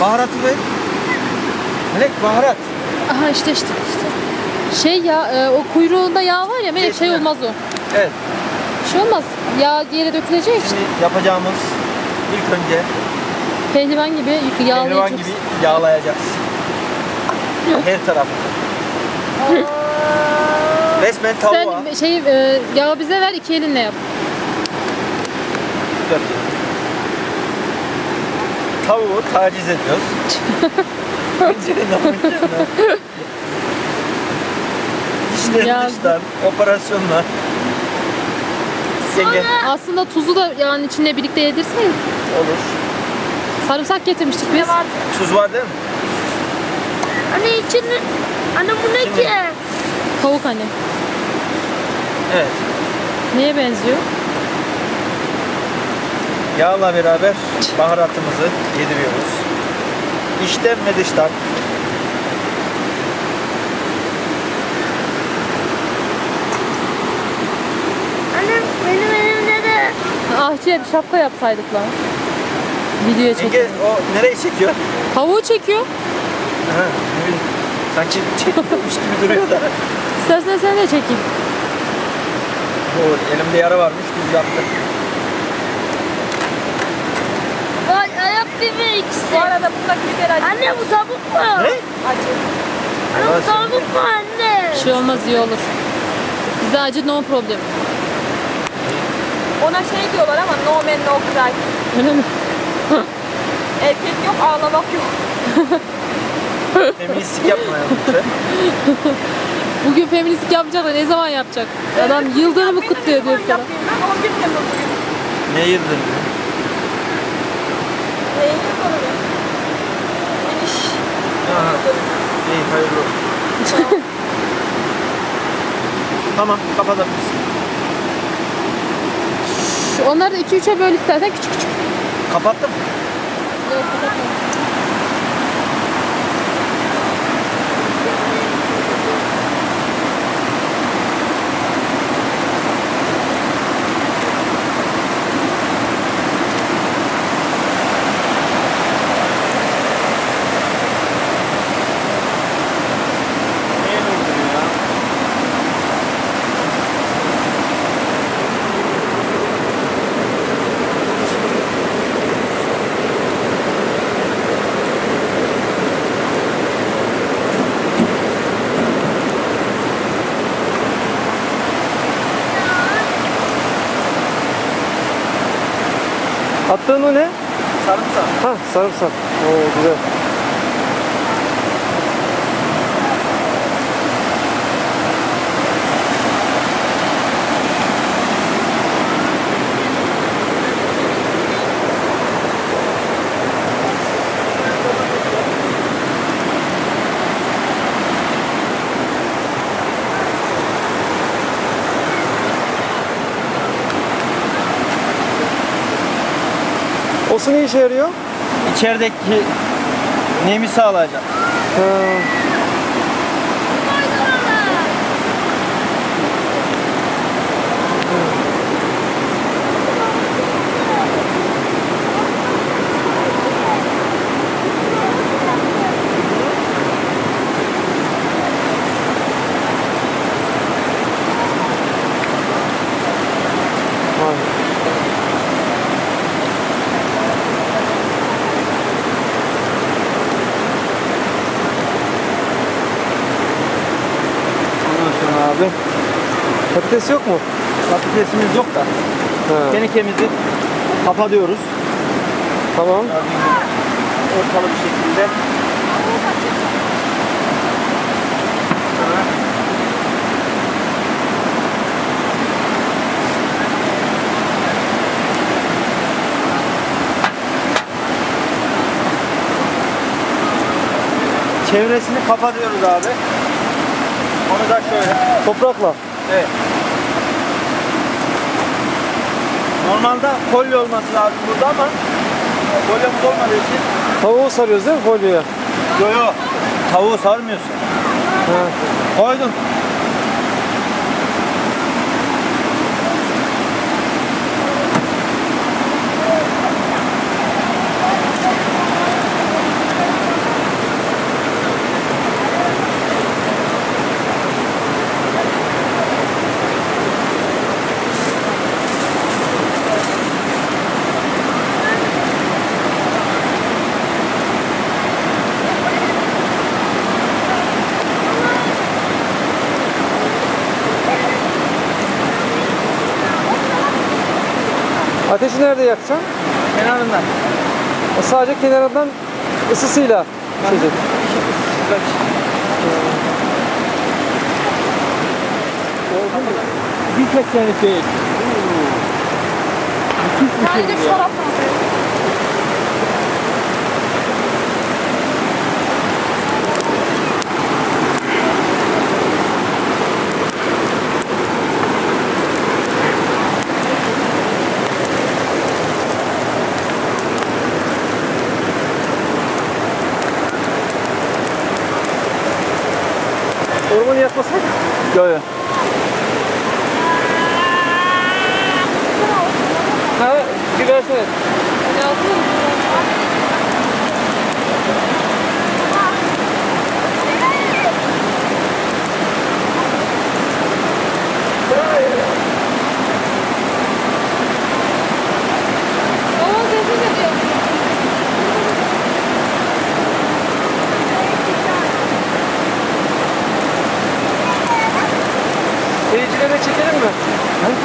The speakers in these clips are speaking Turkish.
Baharatı ver. Melek baharat. Aha işte işte işte. Şey ya e, o kuyruğunda yağ var ya Melek şey olmaz o. Evet. Bir şey olmaz. Yağ yere dökülecek işte. Şimdi yapacağımız ilk önce Pehlivan gibi yık- pehlivan yağlayacağız. gibi yağlayacağız. Her tarafı. Resmen tavuğa. Sen şey e, yağı bize ver iki elinle yap. Dur. Tavuğu taciz ediyoruz. İçten Ya- dıştan operasyonla. Yenge Aslında tuzu da yağın içine birlikte yedirseydin. olur. Sarımsak getirmiştik biz. Tuz var değil mi? Anne içinde... Anne bu ne ki? Tavuk hani. Evet. Neye benziyor? Yağla beraber baharatımızı yediriyoruz. İçten ve dıştan. Anne benim elimde de... Ahçıya bir şapka yapsaydık lan. Videoya çekelim. o nereye çekiyor? Tavuğu çekiyor. Ha, ne bileyim. Sanki çekiyormuş gibi duruyor da. İstersen sen de çekeyim. O elimde yara varmış düz yaptı. Gibi ikisi. Bu arada bundaki biber acı. Anne bu tavuk mu? Ne? acı. Anne bu tavuk mu anne? Bir şey olmaz iyi olur. Bize acı no problem. Ona şey diyorlar ama no man no cry. Öyle mi? Erkek yok ağlamak yok. Feministik yapma ya. Bugün feministik yapacak da ne zaman yapacak? Adam yıl dönümü kutluyor diyor sana. Yapayım ben 11 Temmuz bugün. Ne yıldın? Aha. İyi hayırlı olsun. tamam kapatabilirsin. Şu- Onları da 2-3'e böl istersen küçük küçük. Kapattım. Neye Attığın o ne? Sarımsak. Ha sarımsak. Oo güzel. O su ne işe yarıyor? İçerideki nemi sağlayacak. Ha, vay. Ondan sonra abi Patates yok mu? patatesimiz yok da Ha, tenekemizi kapatıyoruz. tamam. Ortalı bir şekilde. Çevresini kapatıyoruz abi. Onu da şöyle. Toprakla. Evet. Normalde kolye olması lazım burada ama kolyemiz olmadığı için Tavuğu sarıyoruz değil mi folyoya? yo yo tavuğu sarmıyorsun. Ha. Koydum. Ateşi nerede yakacaksın? Kenarından. O sadece kenarından ısısıyla pişecek. Bir tek tane değil. Sadece şu taraftan. Yok yok. Ha, bir versene. Yazdım. Babam sessiz ediyor. Seyircilere çekelim mi?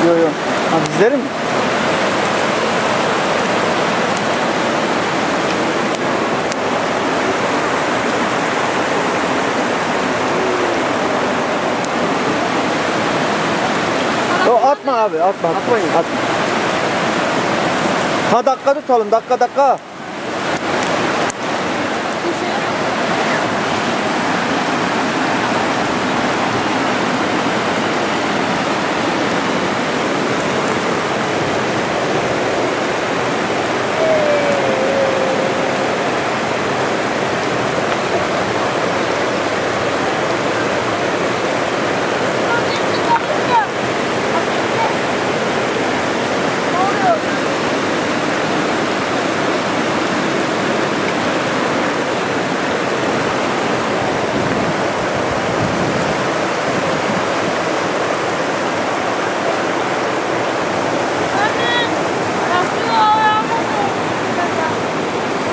Yok yok. Ha bizlerim mi? Yok atma abi atma. Atmayın. Atma. Ha dakika tutalım dakika dakika.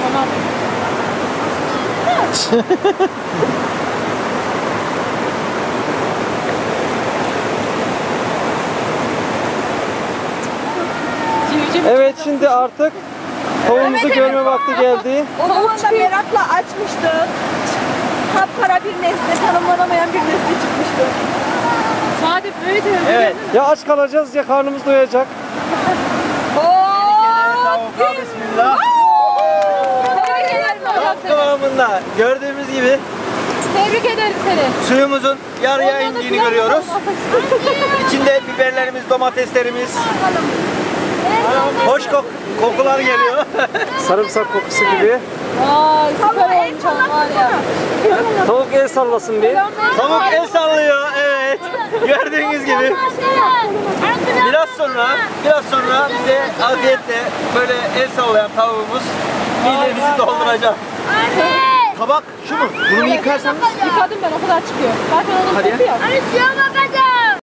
Tamam. Civciv Evet şimdi artık tavuğumuzu görme vakti geldi. Zaman da merakla açmıştı. Kapkara bir nesne, tanımlanamayan bir nesne çıkmıştı. Sade böyle de Evet. Ya aç kalacağız ya karnımız doyacak. Tavuklar bismillah. Tebrik ederim Kıvamında gördüğümüz gibi Tebrik ederim seni. suyumuzun yarıya Ondan da indiğini görüyoruz. İçinde biberlerimiz, domateslerimiz. Hoş kok kokular geliyor. Sarımsak kokusu gibi. Vay süper olmuş ama var ya. Tavuk el sallasın bir. Tavuk el sallıyor. Evet. Gördüğünüz gibi. Biraz sonra, biraz sonra bize afiyetle böyle el sallayan tavuğumuz midemizi dolduracak. Tabak şu mu? Bunu mu yıkarsanız? Yıkadım ben o kadar çıkıyor. Zaten onun Hadi ya. kokuyor. Anne suya bakar